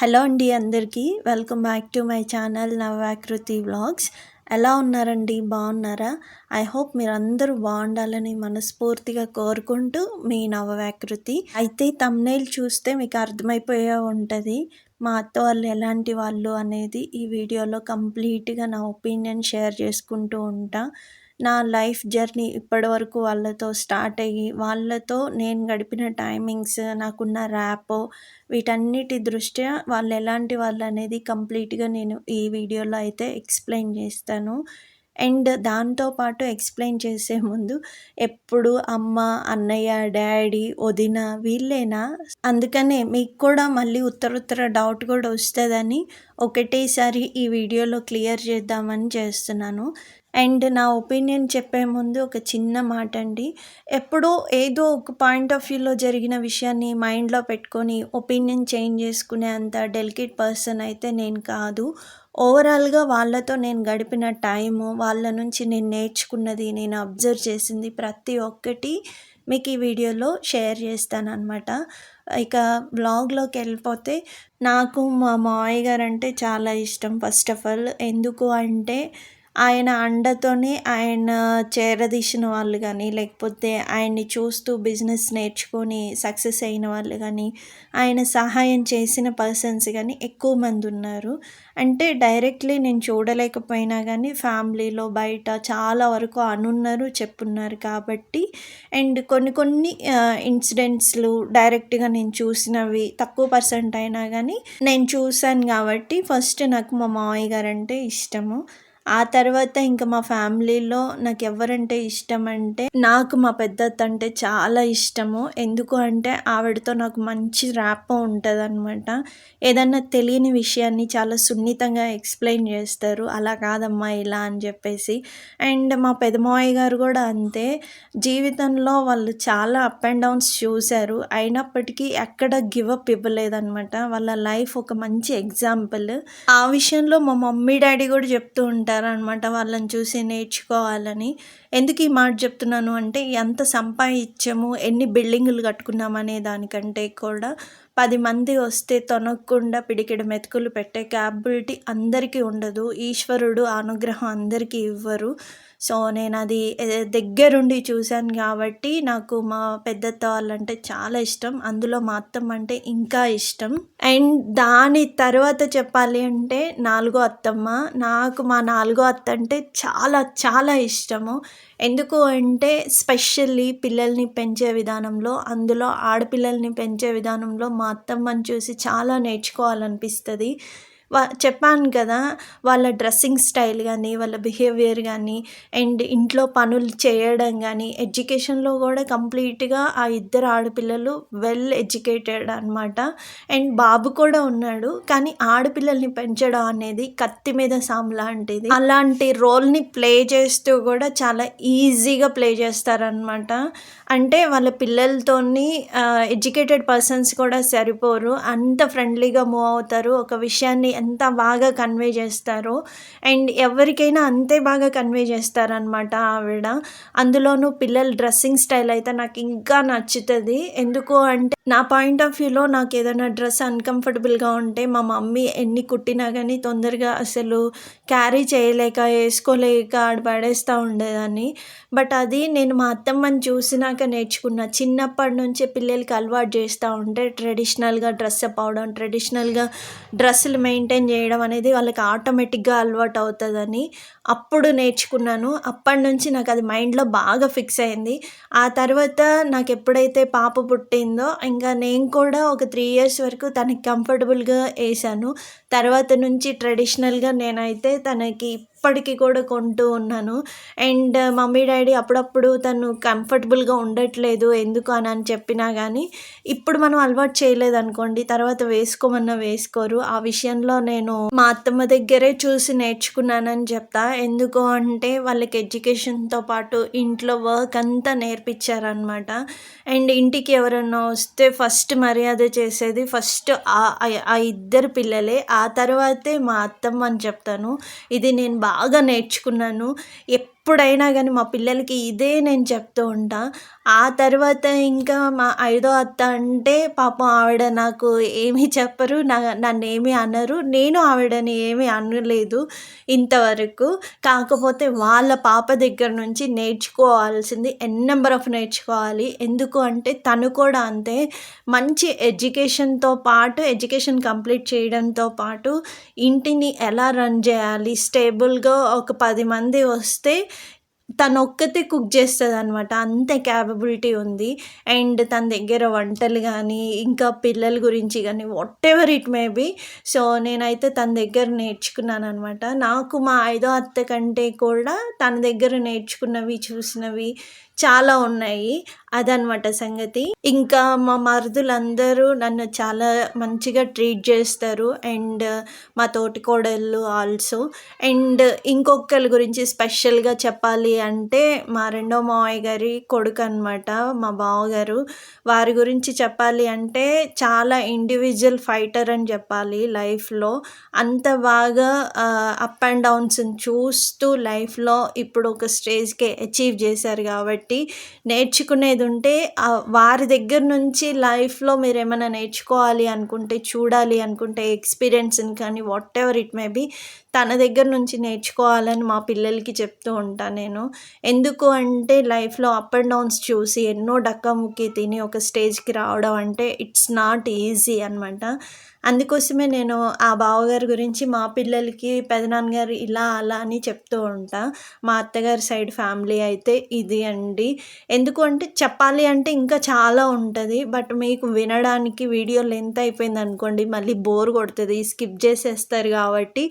Hello అండి అందరికీ. Welcome back to my channel Navakruthi vlogs. ఎలా ఉన్నారండి? బాగున్నారా? ఐ హోప్ మీరు అందరూ బాగుండాలని మనస్ఫూర్తిగా కోరుకుంటూ మీ నవవ్యాకృతి అయితే తమ్నేల్ చూస్తే మీకు అర్థమైపోయే ఉంటుంది మా అత్త వాళ్ళు ఎలాంటి వాళ్ళు అనేది ఈ వీడియోలో కంప్లీట్గా నా ఒపీనియన్ షేర్ చేసుకుంటూ ఉంటా. నా లైఫ్ జర్నీ ఇప్పటివరకు వాళ్ళతో స్టార్ట్ అయ్యి వాళ్ళతో నేను గడిపిన టైమింగ్స్ నాకున్న ర్యాపో వీటన్నిటి దృష్ట్యా వాళ్ళు ఎలాంటి వాళ్ళు అనేది కంప్లీట్గా నేను ఈ వీడియోలో అయితే ఎక్స్ప్లెయిన్ చేస్తాను. అండ్ దాంతోపాటు ఎక్స్ప్లెయిన్ చేసే ముందు ఎప్పుడు అమ్మ అన్నయ్య డాడీ వదిన వీళ్ళేనా? అందుకనే మీకు కూడా మళ్ళీ ఉత్తర ఉత్తర డౌట్ కూడా వస్తుందని ఒకటేసారి ఈ వీడియోలో క్లియర్ చేద్దామని చేస్తున్నాను. అండ్ నా ఒపీనియన్ చెప్పే ముందు ఒక చిన్న మాట అండి ఎప్పుడో ఏదో ఒక పాయింట్ ఆఫ్ వ్యూలో జరిగిన విషయాన్ని మైండ్లో పెట్టుకొని ఒపీనియన్ చేంజ్ చేసుకునే అంత డెలికేట్ పర్సన్ అయితే నేను కాదు. ఓవరాల్గా వాళ్ళతో నేను గడిపిన టైము వాళ్ళ నుంచి నేను నేర్చుకున్నది నేను అబ్జర్వ్ చేసింది ప్రతి ఒక్కటి మీకు ఈ వీడియోలో షేర్ చేస్తాను అనమాట ఇక బ్లాగ్లోకి వెళ్ళిపోతే నాకు మా మావయ్య గారు అంటే చాలా ఇష్టం ఫస్ట్ ఆఫ్ ఆల్. ఎందుకు అంటే ఆయన అండతోనే ఆయన చేరదీసిన వాళ్ళు కానీ లేకపోతే ఆయన్ని చూస్తూ బిజినెస్ నేర్చుకొని సక్సెస్ అయిన వాళ్ళు కానీ ఆయన సహాయం చేసిన పర్సన్స్ కానీ ఎక్కువ మంది ఉన్నారు. అంటే డైరెక్ట్లీ నేను చూడలేకపోయినా కానీ ఫ్యామిలీలో బయట చాలా వరకు అనున్నారు చెప్పున్నారు కాబట్టి అండ్ కొన్ని కొన్ని ఇన్సిడెంట్స్లు డైరెక్ట్గా నేను చూసినవి తక్కువ పర్సెంట్ అయినా కానీ నేను చూశాను కాబట్టి ఫస్ట్ నాకు మా మామయ్య గారు అంటే ఇష్టము. ఆ తర్వాత ఇంకా మా ఫ్యామిలీలో నాకు ఎవరంటే ఇష్టం అంటే నాకు మా పెద్దత్త అంటే చాలా ఇష్టము. ఎందుకు అంటే ఆవిడతో నాకు మంచి ర్యాప్ ఉంటుంది అనమాట ఏదన్నా తెలియని విషయాన్ని చాలా సున్నితంగా ఎక్స్ప్లెయిన్ చేస్తారు. అలా కాదమ్మా ఇలా అని చెప్పేసి. అండ్ మా పెదమావయ్య గారు కూడా అంతే. జీవితంలో వాళ్ళు చాలా అప్ అండ్ డౌన్స్ చూశారు. అయినప్పటికీ ఎక్కడ గివప్ ఇవ్వలేదన్నమాట. వాళ్ళ లైఫ్ ఒక మంచి ఎగ్జాంపుల్. ఆ విషయంలో మా మమ్మీ డాడీ కూడా చెప్తూ ఉంటారు. ఉంటారనమాట వాళ్ళని చూసి నేర్చుకోవాలని. ఎందుకు ఈ మాట చెప్తున్నాను అంటే ఎంత సంపాదించాము ఎన్ని బిల్డింగులు కట్టుకున్నామనే దానికంటే కూడా పది మంది వస్తే తొనక్కుండా పిడికిడ మెతుకులు పెట్టే క్యాపబిలిటీ అందరికీ ఉండదు. ఈశ్వరుడు అనుగ్రహం అందరికీ ఇవ్వరు. సో నేను అది దగ్గరుండి చూశాను కాబట్టి నాకు మా పెద్దత్త వాళ్ళంటే చాలా ఇష్టం. అందులో మా అత్తమ్మ అంటే ఇంకా ఇష్టం. అండ్ దాని తర్వాత చెప్పాలి అంటే నాలుగో అత్తమ్మ. నాకు మా నాలుగో అత్త అంటే చాలా చాలా ఇష్టము. ఎందుకు అంటే స్పెషల్లీ పిల్లల్ని పెంచే విధానంలో అందులో ఆడపిల్లల్ని పెంచే విధానంలో మా అత్తమ్మని చూసి చాలా నేర్చుకోవాలనిపిస్తుంది. వా చెప్పాను కదా వాళ్ళ డ్రెస్సింగ్ స్టైల్ కానీ వాళ్ళ బిహేవియర్ కానీ అండ్ ఇంట్లో పనులు చేయడం కానీ ఎడ్యుకేషన్లో కూడా కంప్లీట్గా ఆ ఇద్దరు ఆడపిల్లలు వెల్ ఎడ్యుకేటెడ్ అనమాట అండ్ బాబు కూడా ఉన్నాడు కానీ ఆడపిల్లల్ని పెంచడం అనేది కత్తి మీద సామ్ లాంటిది. అలాంటి రోల్ని ప్లే చేస్తూ కూడా చాలా ఈజీగా ప్లే చేస్తారనమాట అంటే వాళ్ళ పిల్లలతోని ఎడ్యుకేటెడ్ పర్సన్స్ కూడా సరిపోరు అంత ఫ్రెండ్లీగా మూవ్ అవుతారు. ఒక విషయాన్ని ఎంత బాగా కన్వే చేస్తారో. అండ్ ఎవరికైనా అంతే బాగా కన్వే చేస్తారనమాట ఆవిడ. అందులోనూ పిల్లల డ్రెస్సింగ్ స్టైల్ అయితే నాకు ఇంకా నచ్చుతుంది. ఎందుకు అంటే నా పాయింట్ ఆఫ్ వ్యూలో నాకు ఏదైనా డ్రెస్ అన్కంఫర్టబుల్గా ఉంటే మా మమ్మీ ఎన్ని కుట్టినా కానీ తొందరగా అసలు క్యారీ చేయలేక వేసుకోలేక ఆడ పడేస్తూ ఉండేదాన్ని. బట్ అది నేను మా అత్తమ్మని చూసినాక నేర్చుకున్న. చిన్నప్పటి నుంచే పిల్లలకి అలవాటు చేస్తూ ఉంటే ట్రెడిషనల్గా డ్రెస్ అప్ అవడం ట్రెడిషనల్గా డ్రెస్సులు మెయింటైన్ మెయింటైన్ చేయడం అనేది వాళ్ళకి ఆటోమేటిక్గా అలవాటు అవుతుందని అప్పుడు నేర్చుకున్నాను. అప్పటి నుంచి నాకు అది మైండ్లో బాగా ఫిక్స్ అయింది. ఆ తర్వాత నాకు ఎప్పుడైతే పాప పుట్టిందో ఇంకా నేను కూడా ఒక త్రీ ఇయర్స్ వరకు తనకి కంఫర్టబుల్గా వేసాను తర్వాత నుంచి ట్రెడిషనల్గా నేనైతే తనకి ఇప్పటికీ కూడా కొంటూ ఉన్నాను. అండ్ మమ్మీ డాడీ అప్పుడప్పుడు తను కంఫర్టబుల్గా ఉండట్లేదు ఎందుకు అని అని చెప్పినా కానీ ఇప్పుడు మనం అలవాటు చేయలేదు అనుకోండి తర్వాత వేసుకోమన్నా వేసుకోరు. ఆ విషయంలో నేను మా అత్తమ్మ దగ్గరే చూసి నేర్చుకున్నానని చెప్తా. ఎందుకు అంటే వాళ్ళకి ఎడ్యుకేషన్తో పాటు ఇంట్లో వర్క్ అంతా నేర్పించారనమాట. అండ్ ఇంటికి ఎవరన్నా వస్తే ఫస్ట్ మర్యాద చేసేది ఫస్ట్ ఆ ఇద్దరు పిల్లలే. ఆ తర్వాతే మా అత్తమ్మ అని చెప్తాను. ఇది నేను బాగా నేర్చుకున్నాను. ఎప్పుడైనా కానీ మా పిల్లలకి ఇదే నేను చెప్తూ ఉంటా. ఆ తర్వాత ఇంకా మా ఐదో అత్త అంటే పాపం ఆవిడ నాకు ఏమీ చెప్పరు నా నన్ను ఏమీ అనరు. నేను ఆవిడని ఏమీ అనలేదు ఇంతవరకు. కాకపోతే వాళ్ళ పాప దగ్గర నుంచి నేర్చుకోవాల్సింది ఎన్ నెంబర్ ఆఫ్ నేర్చుకోవాలి. ఎందుకు అంటే తను కూడా అంతే. మంచి ఎడ్యుకేషన్తో పాటు ఎడ్యుకేషన్ కంప్లీట్ చేయడంతో పాటు ఇంటిని ఎలా రన్ చేయాలి? స్టేబుల్గా ఒక పది మంది వస్తే తను ఒక్కతే కుక్ చేస్తుంది అనమాట అంత క్యాపబిలిటీ ఉంది. అండ్ తన దగ్గర వంటలు కానీ ఇంకా పిల్లల గురించి కానీ whatever it may be so నేనైతే తన దగ్గర నేర్చుకున్నాను అనమాట నాకు మా ఐదో అత్త కంటే కూడా తన దగ్గర నేర్చుకున్నవి చూసినవి చాలా ఉన్నాయి. అదనమాట సంగతి. ఇంకా మా మరుదులందరూ నన్ను చాలా మంచిగా ట్రీట్ చేస్తారు. అండ్ మా తోటి కోడళ్ళు ఆల్సో. అండ్ ఇంకొకరి గురించి స్పెషల్గా చెప్పాలి అంటే మా రెండో మావయ్య గారి కొడుకు అనమాట మా బావగారు. వారి గురించి చెప్పాలి అంటే చాలా ఇండివిజువల్ ఫైటర్ అని చెప్పాలి లైఫ్లో. అంత బాగా అప్ అండ్ డౌన్స్ చూస్తూ లైఫ్లో ఇప్పుడు ఒక స్టేజ్కి అచీవ్ చేశారు కాబట్టి నేర్చుకునేది ఉంటే వారి దగ్గర నుంచి లైఫ్లో మీరు ఏమైనా నేర్చుకోవాలి అనుకుంటే చూడాలి అనుకుంటే ఎక్స్పీరియన్స్ని కానీ whatever it may be తన దగ్గర నుంచి నేర్చుకోవాలని మా పిల్లలకి చెప్తూ ఉంటాను నేను. ఎందుకు అంటే లైఫ్లో అప్ అండ్ డౌన్స్ చూసి ఎన్నో డక్కముక్కి తిని ఒక స్టేజ్కి రావడం అంటే ఇట్స్ నాట్ ఈజీ అనమాట అందుకోసమే నేను ఆ బావగారి గురించి మా పిల్లలకి పెదనాన్నగారు ఇలా అలా అని చెప్తూ ఉంటా. మా అత్తగారి సైడ్ ఫ్యామిలీ అయితే ఇది అండి. ఎందుకు అంటే చెప్పాలి అంటే ఇంకా చాలా ఉంటుంది. బట్ మీకు వినడానికి వీడియో లెంత్ అయిపోయింది అనుకోండి మళ్ళీ బోర్ కొడుతుంది స్కిప్ చేసేస్తారు కాబట్టి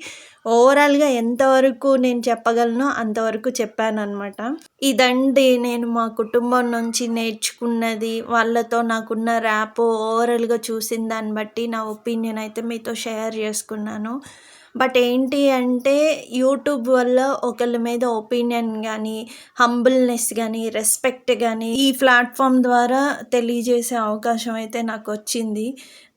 ఓవరాల్గా ఎంతవరకు నేను చెప్పగలను అంతవరకు చెప్పాను అనమాట ఇదండి నేను మా కుటుంబం నుంచి నేర్చుకున్నది. వాళ్ళతో నాకున్న ర్యాప్ ఓవరాల్గా చూసిన దాన్ని బట్టి నా ఒపీనియన్ అయితే మీతో షేర్ చేసుకున్నాను. బట్ ఏంటి అంటే యూట్యూబ్ వల్ల ఒకళ్ళ మీద ఒపీనియన్ కానీ హంబుల్నెస్ కానీ రెస్పెక్ట్ కానీ ఈ ప్లాట్ఫామ్ ద్వారా తెలియజేసే అవకాశం అయితే నాకు వచ్చింది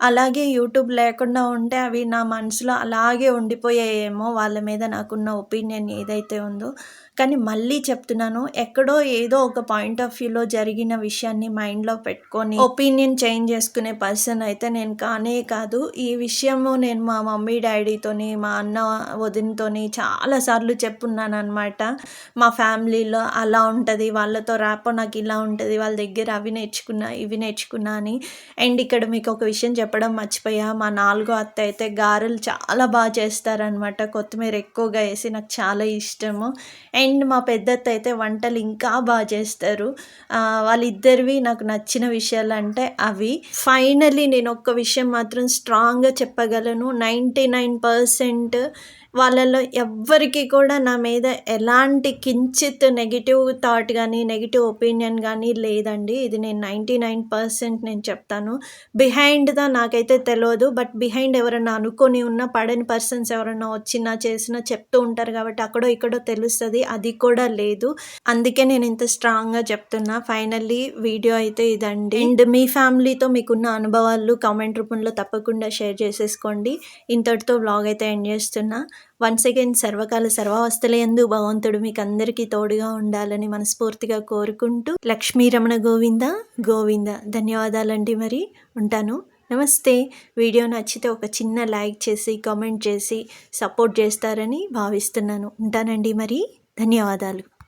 అలాగే యూట్యూబ్ లేకుండా ఉంటే అవి నా మనసులో అలాగే ఉండిపోయాయేమో వాళ్ళ మీద నాకున్న ఒపీనియన్ ఏదైతే ఉందో. కానీ మళ్ళీ చెప్తున్నాను ఎక్కడో ఏదో ఒక పాయింట్ ఆఫ్ వ్యూలో జరిగిన విషయాన్ని మైండ్లో పెట్టుకొని ఒపీనియన్ చేంజ్ చేసుకునే పర్సన్ అయితే నేను కానే కాదు. ఈ విషయము నేను మా మమ్మీ డాడీతోని మా అన్న వదినతోని చాలాసార్లు చెప్పున్నాను అనమాట మా ఫ్యామిలీలో అలా ఉంటుంది వాళ్ళతో రాపో నాకు ఇలా ఉంటుంది వాళ్ళ దగ్గర అవి నేర్చుకున్నా ఇవి నేర్చుకున్నా అని. అండ్ ఇక్కడ మీకు ఒక విషయం చెప్పడం మర్చిపోయా మా నాలుగో అత్త అయితే గారెలు చాలా బాగా చేస్తారనమాట కొత్తిమీర ఎక్కువగా వేసి నాకు చాలా ఇష్టము. అండ్ మా పెద్దత్త అయితే వంటలు ఇంకా బాగా చేస్తారు. వాళ్ళిద్దరివి నాకు నచ్చిన విషయాలు అంటే అవి. ఫైనలీ నేను ఒక్క విషయం మాత్రం స్ట్రాంగ్గా చెప్పగలను. నైంటీ నైన్ పర్సెంట్ different వాళ్ళలో ఎవ్వరికి కూడా నా మీద ఎలాంటి కించిత్ నెగిటివ్ థాట్ కానీ నెగిటివ్ ఒపీనియన్ కానీ లేదండి. ఇది నేను నైంటీ నైన్ పర్సెంట్ నేను చెప్తాను. బిహైండ్దా నాకైతే తెలియదు బట్ బిహైండ్ ఎవరైనా అనుకొని ఉన్న పడని పర్సన్స్ ఎవరైనా వచ్చినా చేసినా చెప్తూ ఉంటారు కాబట్టి అక్కడో ఇక్కడో తెలుస్తుంది. అది కూడా లేదు. అందుకే నేను ఇంత స్ట్రాంగ్గా చెప్తున్నా. ఫైనల్లీ వీడియో అయితే ఇదండి. అండ్ మీ ఫ్యామిలీతో మీకున్న అనుభవాలు కామెంట్ రూపంలో తప్పకుండా షేర్ చేసేసుకోండి. ఇంతటితో బ్లాగ్ అయితే ఎండ్ చేస్తున్నా. వన్స్ అగైన్ సర్వకాల సర్వావస్థలయందు భగవంతుడు మీకు అందరికీ తోడుగా ఉండాలని మనస్ఫూర్తిగా కోరుకుంటూ లక్ష్మీ రమణ గోవింద గోవింద. ధన్యవాదాలండి మరి. ఉంటాను. నమస్తే. వీడియో నచ్చితే ఒక చిన్న లైక్ చేసి కామెంట్ చేసి సపోర్ట్ చేస్తారని భావిస్తున్నాను. ఉంటానండి మరి. ధన్యవాదాలు.